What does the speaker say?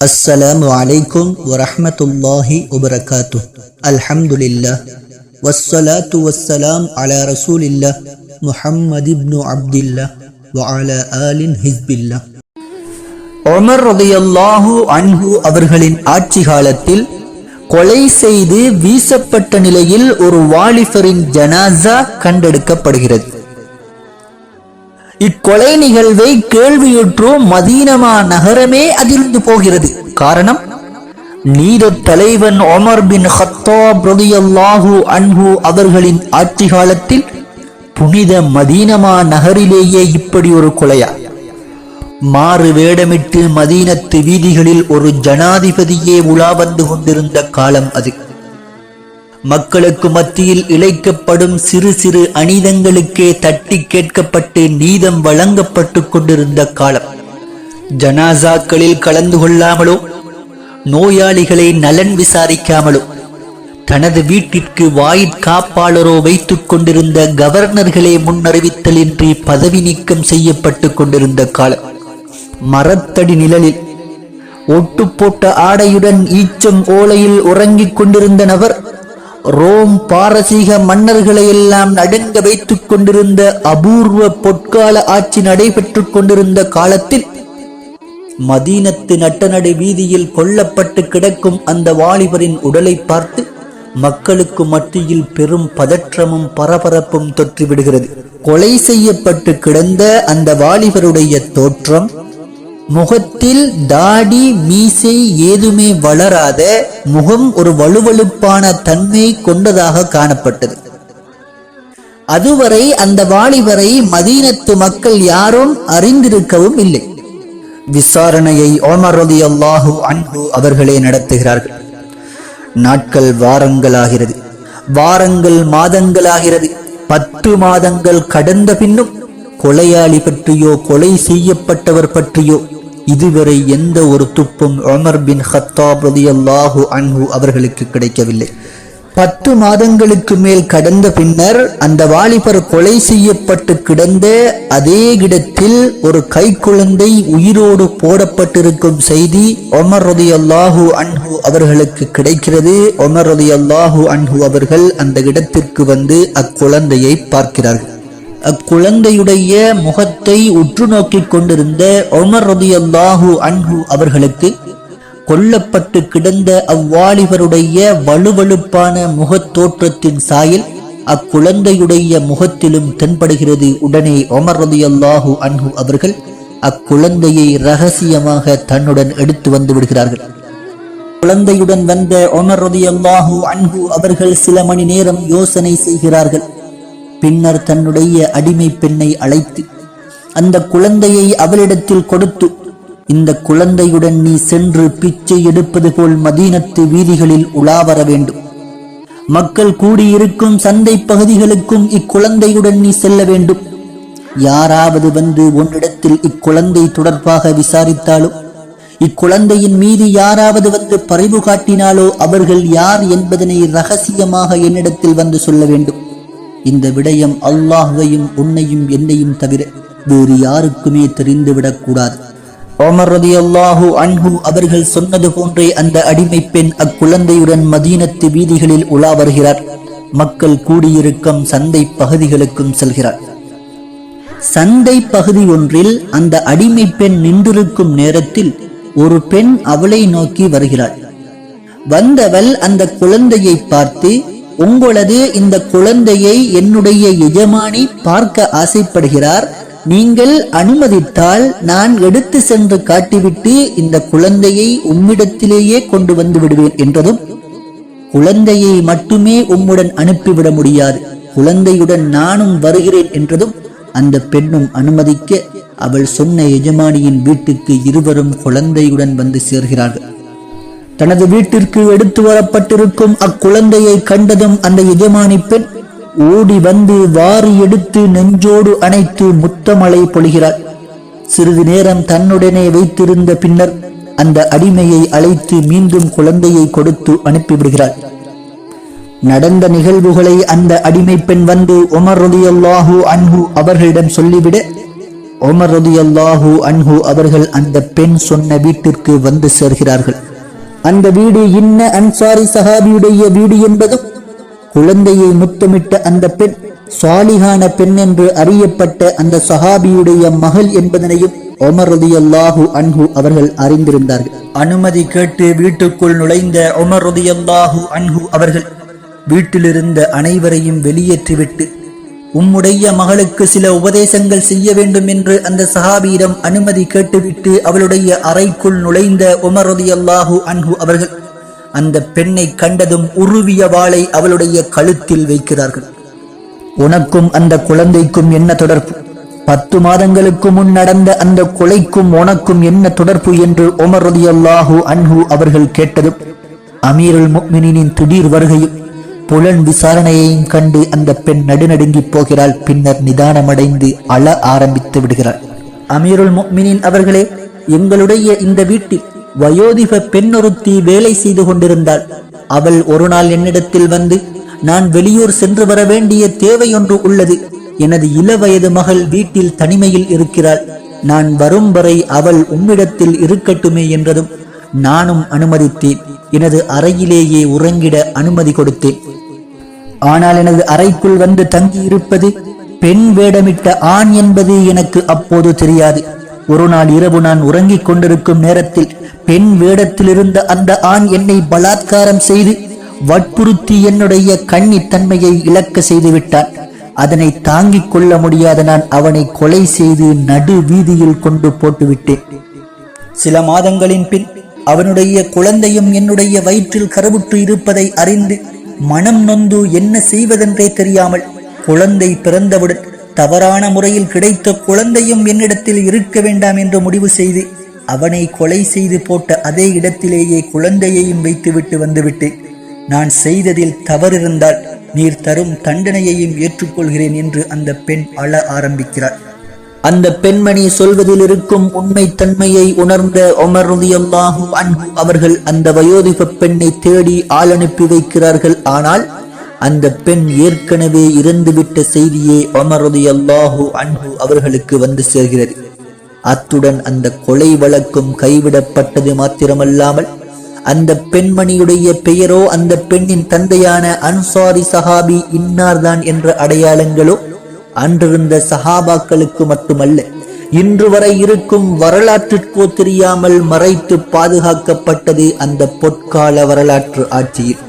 அஸ்ஸலாமு அலைக்கும் வரஹமத்துல்லாஹி உபரகாத்து அல்ஹம்துலில்லா வஸ்ஸலாத்து வஸ்ஸலாம் அலா ரசூலில்லா முஹம்மது இப்னு அப்துல்லா வஅலா ஆலின் ஹிஸ்பில்லா உமர் ரதியல்லாஹு அன்ஹு அவர்களின் ஆட்சி காலத்தில் கொலை செய்து வீசப்பட்ட நிலையில் ஒரு வாலிபரின் ஜனாசா கண்டெடுக்கப்படுகிறது. இக்கொலை நிகழ்வை கேள்வியுற்றோ மதீனமா நகரமே அதிர்ந்து போகிறது. காரணம் நீத தலைவன் ஒமர் பின் ஹத்தா பிரதியல்லாஹு அன்பு அவர்களின் ஆட்சி காலத்தில் புனித மதீனமா நகரிலேயே இப்படி ஒரு கொலையா? மாறு வேடமிட்டு மதீனத்து வீதிகளில் ஒரு ஜனாதிபதியே உலா வந்து கொண்டிருந்த காலம் அது. மக்களுக்கு மத்தியில் இழைக்கப்படும் சிறு சிறு அநீதங்களுக்கே தட்டி கேட்கப்பட்டு நீதம் வழங்கப்பட்டு கொண்டிருந்த காலம். ஜனாசாக்களில் கலந்து கொள்ளாமலோ நோயாளிகளை நலன் விசாரிக்காமலோ தனது வீட்டிற்கு வாயிற் காப்பாளரோ வைத்துக் கொண்டிருந்த கவர்னர்களே முன்னறிவித்தலின்றி பதவி நீக்கம் செய்யப்பட்டு கொண்டிருந்த காலம். மரத்தடி நிழலில் ஒட்டு போட்ட ஆடையுடன் ஈச்சம் ஓலையில் உறங்கிக் கொண்டிருந்த நபர் ரோம் பாரசீக மன்னர்களை எல்லாம் நடுங்க வைத்துக் கொண்டிருந்த அபூர்வ பொற்கால ஆட்சி நடைபெற்றுக் கொண்டிருந்த காலத்தில் மதீனத்து நட்டநடை வீதியில் கொல்லப்பட்டு கிடக்கும் அந்த வாலிபரின் உடலை பார்த்து மக்களுக்கு மத்தியில் பெரும் பதற்றமும் பரபரப்பும் தொற்றிவிடுகிறது. கொலை செய்யப்பட்டு கிடந்த அந்த வாலிபருடைய தோற்றம் முகத்தில் தாடி மீசை ஏதுமே வளராத முகம் ஒரு வலுவழுப்பான தன்மை கொண்டதாக காணப்பட்டது. அதுவரை அந்த வாலிபரை மதீனத்து மக்கள் யாரும் அறிந்திருக்கவும் இல்லை. விசாரணையை ஓமர் ரலியல்லாஹு அன்பு அவர்களே நடத்துகிறார்கள். நாட்கள் வாரங்களாகிறது. வாரங்கள் மாதங்களாகிறது. பத்து மாதங்கள் கடந்த பின்னும் கொலையாளி பற்றியோ கொலை செய்யப்பட்டவர் பற்றியோ இதுவரை எந்த ஒரு துப்பும் உமர் பின் ஹத்தாப் ரலியல்லாஹு அன்ஹு அவர்களுக்கு கிடைக்கவில்லை. பத்து மாதங்களுக்கு மேல் கடந்த பின்னர் அந்த வாலிபர் கொலை செய்யப்பட்டு கிடந்த அதே இடத்தில் ஒரு கைக்குழந்தை உயிரோடு போடப்பட்டிருக்கும் செய்தி ஒமர் ரதியல்லாஹு அன்ஹு அவர்களுக்கு கிடைக்கிறது. ஒமர் ரதியல்லாஹு அன்ஹு அவர்கள் அந்த இடத்திற்கு வந்து அக்குழந்தையை பார்க்கிறார்கள். அக்குழந்தையுடைய முகத்தை உற்று நோக்கிக் கொண்டிருந்த ஒமர் ரதியல்லாஹு அன்ஹு அவர்களுக்கு கொல்லப்பட்டு கிடந்த அவ்வாலிபருடைய வலுவழுப்பான முகத் தோற்றத்தின் சாயல் அக்குழந்தையுடைய முகத்திலும் தென்படுகிறது. உடனே ஒமர் ரதியல்லாஹு அன்ஹு அவர்கள் அக்குழந்தையை ரகசியமாக தன்னுடன் எடுத்து வந்து விடுகிறார்கள். குழந்தையுடன் வந்த ஒமர் ரதியல்லாஹு அன்ஹு அவர்கள் சில மணி நேரம் யோசனை செய்கிறார்கள். பின்னர் தன்னுடைய அடிமை பெண்ணை அழைத்து அந்த குழந்தையை அவளிடத்தில் கொடுத்து இந்த குழந்தையுடன் நீ சென்று பிச்சை எடுப்பது போல் மதீனத்து வீதிகளில் உலாவர வேண்டும். மக்கள் கூடியிருக்கும் சந்தை பகுதிகளுக்கும் இக்குழந்தையுடன் நீ செல்ல வேண்டும். யாராவது வந்து உன்னிடத்தில் இக்குழந்தை தொடர்பாக விசாரித்தாலோ இக்குழந்தையின் மீது யாராவது வந்து பறிவு காட்டினாலோ அவர்கள் யார் என்பதனை ரகசியமாக என்னிடத்தில் வந்து சொல்ல வேண்டும். இந்த விடயம் அல்லாஹையும் உன்னையும் என்னையும் தவிர வேறு யாருக்குமே தெரிந்துவிடக் கூடாது ஓமர் ரதியல்லாஹு அன்ஹு அவர்கள் சொன்னது போன்றே அந்த அடிமை பெண் அக்குழந்தையுடன் மதீனத்து வீதிகளில் உலா வருகிறார். மக்கள் கூடியிருக்கும் சந்தை பகுதிகளுக்கும் செல்கிறார். சந்தை பகுதி ஒன்றில் அந்த அடிமை பெண் நின்றிருக்கும் நேரத்தில் ஒரு பெண் அவளை நோக்கி வருகிறாள். வந்தவள் அந்த குழந்தையை பார்த்து உங்களது இந்த குழந்தையை என்னுடைய எஜமானி பார்க்க ஆசைப்படுகிறார். நீங்கள் அனுமதித்தால் நான் எடுத்து சென்று காட்டிவிட்டு இந்த குழந்தையை உம்மிடத்திலேயே கொண்டு வந்து விடுவேன் என்றதும் குழந்தையை மட்டுமே உம்முடன் அனுப்பிவிட முடியாது. குழந்தையுடன் நானும் வருகிறேன் என்றதும் அந்த பெண்ணும் அனுமதிக்க அவள் சொன்ன எஜமானியின் வீட்டுக்கு இருவரும் குழந்தையுடன் வந்து சேர்கிறார்கள். தனது வீட்டிற்கு எடுத்து வரப்பட்டிருக்கும் அக்குழந்தையை கண்டதும் அந்த எஜமானி பெண் ஓடி வந்து வாரி எடுத்து நெஞ்சோடு அணைத்து முத்தமலை பொழிகிறார் சிறிது நேரம் தன்னுடனே வைத்திருந்த பின்னர் அந்த அடிமையை அழைத்து மீண்டும் குழந்தையை கொடுத்து அனுப்பிவிடுகிறார் நடந்த நிகழ்வுகளை அந்த அடிமை பெண் வந்து உமர் ரதியல்லாஹு அன்ஹு அவர்களிடம் சொல்லிவிட உமர் ரதியல்லாஹு அன்ஹு அவர்கள் அந்த பெண் சொன்ன வீட்டிற்கு வந்து சேர்கிறார்கள். அந்த வீடு இன்ன அன்சாரி சஹாபியுடைய வீடு என்பதும் குழந்தையை முத்தமிட்ட அந்த பெண் சாலிகான பெண் என்று அறியப்பட்ட அந்த சஹாபியுடைய மகள் என்பதனையும் உமர் அல்லாஹு அன்ஹு அவர்கள் அறிந்திருந்தார்கள். அனுமதி கேட்டு வீட்டுக்குள் நுழைந்த உமர் அல்லாஹு அன்ஹு அவர்கள் வீட்டிலிருந்த அனைவரையும் வெளியேற்றிவிட்டு உம்முடைய மகளுக்கு சில உபதேசங்கள் செய்ய வேண்டும் என்று அந்த சஹாபியிடம் அனுமதி கேட்டுவிட்டு அவளுடைய அறைக்குள் நுழைந்த உமரதி அல்லாஹு அன்ஹு அவர்கள் அந்த பெண்ணை கண்டதும் உருவிய வாளை அவளுடைய கழுத்தில் வைக்கிறார்கள். உனக்கும் அந்த குழந்தைக்கும் என்ன தொடர்பு? பத்து மாதங்களுக்கு முன் நடந்த அந்த கொலைக்கும் உனக்கும் என்ன தொடர்பு என்று உமர் ரலியல்லாஹு அன்ஹு அவர்கள் கேட்டதும் அமீருல் முக்மினின் திடீர் வருகையும் புலன் விசாரணையையும் கண்டு அந்த பெண் நடுநடுங்கி போகிறாள். பின்னர் நிதானமடைந்து அழ ஆரம்பித்து விடுகிறாள். அமீருல் முக்மினின் அவர்களே எங்களுடைய இந்த வீட்டில் வயோதிப பெண்ணொருத்தி வேலை செய்து கொண்டிருந்தாள். அவள் ஒரு நாள் என்னிடத்தில் வந்து நான் வெளியூர் சென்று வர வேண்டிய தேவை ஒன்று உள்ளது. எனது இளவயது மகள் வீட்டில் தனிமையில் இருக்கிறாள். நான் வரும் வரை அவள் உம்மிடத்தில் இருக்கட்டுமே என்றதும் நானும் அனுமதித்தேன். எனது அறையிலேயே உறங்கிட அனுமதி கொடுத்தேன். ஆனால் எனது அறைக்குள் வந்து தங்கி இருப்பது பெண் வேடமிட்ட ஆண் என்பது எனக்கு அப்போது தெரியாது. ஒரு நாள் இரவு நான் உறங்கிக் கொண்டிருக்கும் நேரத்தில் பெண் வேடத்தில் இருந்த அந்த ஆண் என்னை பலாத்காரம் செய்து வற்புறுத்தி என்னுடைய கண்ணித்தன்மையை இழக்க செய்து விட்டான். அதனை தாங்கிக் கொள்ள முடியாத நான் அவனை கொலை செய்து நடு வீதியில் கொண்டு போட்டுவிட்டேன் சில மாதங்களின் பின் அவனுடைய குழந்தையும் என்னுடைய வயிற்றில் கருவுற்று இருப்பதை அறிந்து மனம் நொந்து என்ன செய்வதென்றே தெரியாமல் குழந்தை பிறந்தவுடன் தவறான முறையில் கிடைத்த குழந்தையும் என்னிடத்தில் இருக்க வேண்டாம் என்று முடிவு செய்து அவனை கொலை செய்து போட்ட அதே இடத்திலேயே குழந்தையையும் வைத்துவிட்டு வந்துவிட்டேன் நான் செய்ததில் தவறிருந்தால் நீர் தரும் தண்டனையையும் ஏற்றுக்கொள்கிறேன் என்று அந்த பெண் அழ ஆரம்பிக்கிறார் அந்த பெண்மணி சொல்வதில் இருக்கும் உண்மை தன்மையை உணர்ந்த ஒமர் அன்பு அவர்கள் அந்த வயோதிப பெண்ணை தேடி ஆள் அனுப்பி வைக்கிறார்கள். ஆனால் அந்த பெண் ஏற்கனவே இறந்துவிட்ட செய்தியே ஒமர் அன்பு அவர்களுக்கு வந்து சேர்கிறது. அத்துடன் அந்த கொலை வழக்கும் கைவிடப்பட்டது மாத்திரமல்லாமல் அந்த பெண்மணியுடைய பெயரோ அந்த பெண்ணின் தந்தையான அன்சாரி சஹாபி இன்னார்தான் என்ற அடையாளங்களோ அன்றிருந்த சஹாபாக்களுக்கு மட்டுமல்ல இன்று வரை இருக்கும் வரலாற்றிற்கோ தெரியாமல் மறைத்து பாதுகாக்கப்பட்டது அந்த பொற்கால வரலாற்று ஆட்சியில்.